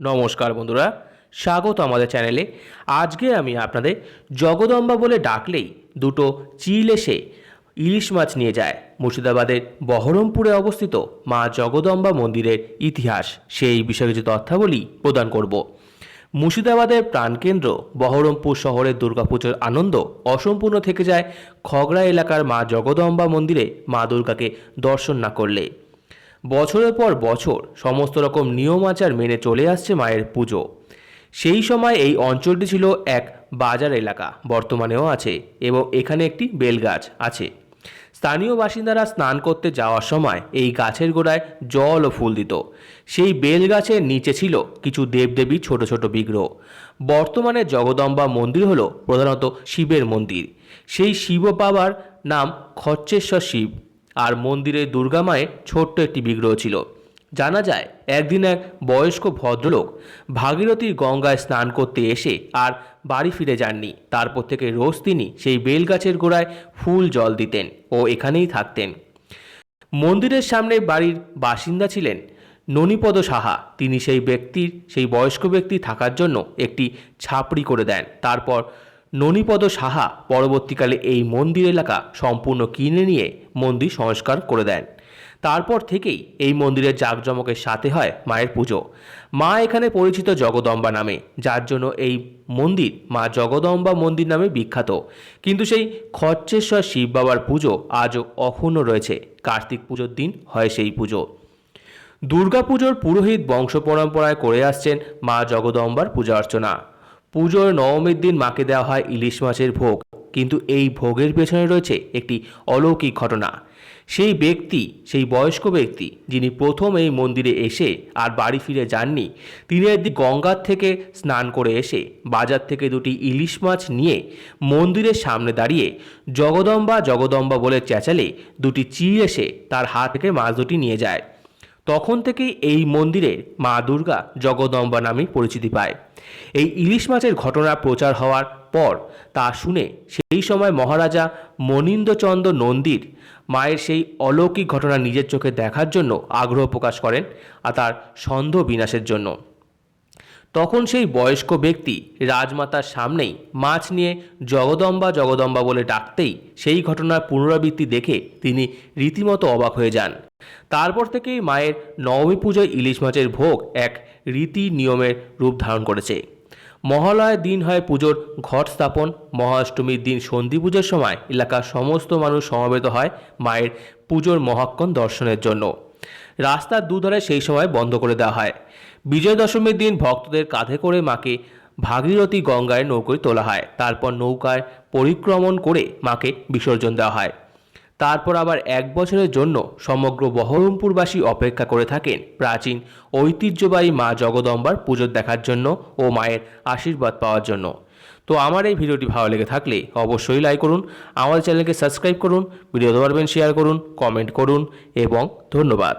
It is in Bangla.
নমস্কার বন্ধুরা, স্বাগত আমাদের চ্যানেলে। আজকে আমি আপনাদের জগদম্বা বলে ডাকলেই দুটো চিল এসে ইলিশ মাছ নিয়ে যায়। মুর্শিদাবাদের বহরমপুরে অবস্থিত মা জগদম্বা মন্দিরের ইতিহাস, সেই বিষয়ে কিছু তথ্যাবলী প্রদান করব। মুর্শিদাবাদের প্রাণকেন্দ্র বহরমপুর শহরের দুর্গাপুজোর আনন্দ অসম্পূর্ণ থেকে যায় খগড়া এলাকার মা জগদম্বা মন্দিরে মা দুর্গাকে দর্শন না করলে। বছরের পর বছর সমস্ত রকম নিয়ম আচার মেনে চলে আসছে মায়ের পুজো। সেই সময় এই অঞ্চলটি ছিল এক বাজার এলাকা, বর্তমানেও আছে এবং এখানে একটি বেলগাছ আছে। স্থানীয় বাসিন্দারা স্নান করতে যাওয়ার সময় এই গাছের গোড়ায় জল ও ফুল দিত। সেই বেল গাছের নিচে ছিল কিছু দেবদেবী ছোট ছোট বিগ্রহ। বর্তমানে জগদম্বা মন্দির হলো প্রধানত শিবের মন্দির। সেই শিব বাবার নাম খচ্চেশ্বর শিব। আর মন্দিরে দুর্গা মায়ের ছোট্ট একটি বিগ্রহ ছিল। জানা যায়, একদিন এক বয়স্ক ভদ্রলোক ভাগীরথীর গঙ্গায় স্নান করতে এসে আর বাড়ি ফিরে যাননি। তারপর থেকে রোজ তিনি সেই বেলগাছের গোড়ায় ফুল জল দিতেন ও এখানেই থাকতেন। মন্দিরের সামনে বাড়ির বাসিন্দা ছিলেন ননিপদ সাহা। তিনি সেই ব্যক্তির, সেই বয়স্ক ব্যক্তি থাকার জন্য একটি ছাপড়ি করে দেন। তারপর ননিপদ সাহা পরবর্তীকালে এই মন্দির এলাকা সম্পূর্ণ কিনে নিয়ে মন্দির সংস্কার করে দেন। তারপর থেকেই এই মন্দিরের জাঁকজমকের সাথে হয় মায়ের পুজো। মা এখানে পরিচিত জগদম্বা নামে, যার জন্য এই মন্দির মা জগদম্বা মন্দির নামে বিখ্যাত। কিন্তু সেই খচ্চেশ্বর শিব বাবার পুজো আজও অক্ষুণ্ণ রয়েছে। কার্তিক পুজোর দিন হয় সেই পুজো। দুর্গাপুজোর পুরোহিত বংশ পরম্পরায় করে আসছেন মা জগদম্বার পূজা অর্চনা। পুজোর নবমীর দিন মাকে দেওয়া হয় ইলিশ মাছের ভোগ। কিন্তু এই ভোগের পেছনে রয়েছে একটি অলৌকিক ঘটনা। সেই ব্যক্তি, সেই বয়স্ক ব্যক্তি, যিনি প্রথম এই মন্দিরে এসে আর বাড়ি ফিরে যাননি, তিনি একদিন গঙ্গার থেকে স্নান করে এসে বাজার থেকে দুটি ইলিশ মাছ নিয়ে মন্দিরের সামনে দাঁড়িয়ে জগদম্বা জগদম্বা বলে চেঁচালে দুটি চিল এসে তার হাত থেকে মাছ দুটি নিয়ে যায়। তখন থেকেই এই মন্দিরে মা দুর্গা জগদম্বা নামে পরিচিতি পায়। এই ইলিশ মাছের ঘটনা প্রচার হওয়ার পর তা শুনে সেই সময় মহারাজা মনীন্দ্রচন্দ্র নন্দীর মায়ের সেই অলৌকিক ঘটনা নিজের চোখে দেখার জন্য আগ্রহ প্রকাশ করেন আর তার সন্দেহ বিনাশের জন্য। তখন সেই বয়স্ক ব্যক্তি রাজমাতার সামনেই মাছ নিয়ে জগদম্বা জগদম্বা বলে ডাকতেই সেই ঘটনার পুনরাবৃত্তি দেখে তিনি রীতিমতো অবাক হয়ে যান। তারপর থেকেই মায়ের নবমী পুজোয় ইলিশ মাছের ভোগ এক রীতি নিয়মের রূপ ধারণ করেছে। মহালয়ার দিন হয় পুজোর ঘট স্থাপন, মহাষ্টমীর দিন সন্ধি পুজোর সময় এলাকার সমস্ত মানুষ সমবেত হয় মায়ের পুজোর মহাক্ষণ দর্শনের জন্য। রাস্তার দুধারে সেই সময় বন্ধ করে দেওয়া হয়। বিজয় দশমীর দিন ভক্তদের কাঁধে করে মাকে ভাগীরথী গঙ্গায় নৌকোয় তোলা হয়। তারপর নৌকায় পরিক্রমণ করে মাকে বিসর্জন দেওয়া হয়। তারপর আবার এক বছরের জন্য সমগ্র বহরমপুরবাসী অপেক্ষা করে থাকেন প্রাচীন ঐতিহ্যবাহী মা জগদম্বার পুজো দেখার জন্য ও মায়ের আশীর্বাদ পাওয়ার জন্য। তো আমার এই ভিডিওটি ভালো লেগে থাকলে অবশ্যই লাইক করুন আমাদের চ্যানেলকে সাবস্ক্রাইব করুন ভিডিও পারবেন শেয়ার করুন কমেন্ট করুন এবং ধন্যবাদ।